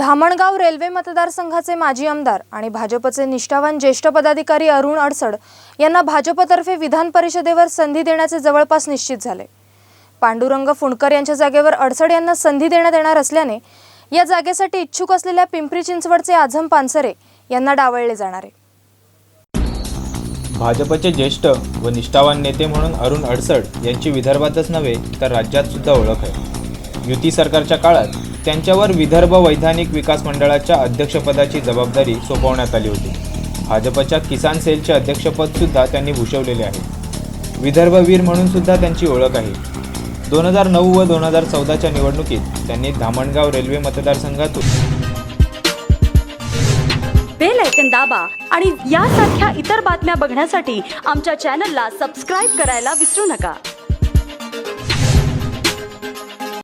Dhamangaon railway मतदारसंघाचे माजी आमदार आणि भाजपचे निष्ठावान ज्येष्ठ पदाधिकारी अरुण अडसड यांना भाजपतर्फे विधान परिषदेवर संधी देण्याचे जवळपास निश्चित झाले. पांडुरंग फुंडकर यांच्या जागेवर अडसड यांना संधी देण्यात येणार असल्याने या जागेसाठी इच्छुक असलेल्या पिंपरी चिंचवडचे आझम पानसरे यांना डावळले जाणार. आहे भाजपचे ज्येष्ठ व निष्ठावान नेते म्हणून अरुण अडसड यांची विदर्भातच नव्हे तर राज्यात सुद्धा ओळख आहे. युती सरकारच्या काळात त्यांच्यावर विदर्भ वैधानिक विकास मंडळाच्या अध्यक्षपदाची जबाबदारी सोपवण्यात आली होती. भाजपच्या किसान सेलचे अध्यक्षपद सुद्धा त्यांनी भूषवलेले आहे. विदर्भवीर म्हणून सुद्धा त्यांची ओळख आहे. दोन हजार नऊ व दोन हजार चौदाच्या निवडणुकीत त्यांनी धामणगाव रेल्वे मतदारसंघातून बेल ऐकन दाबा आणि यासारख्या इतर बातम्या बघण्यासाठी आमच्या चॅनलला सबस्क्राईब करायला विसरू नका.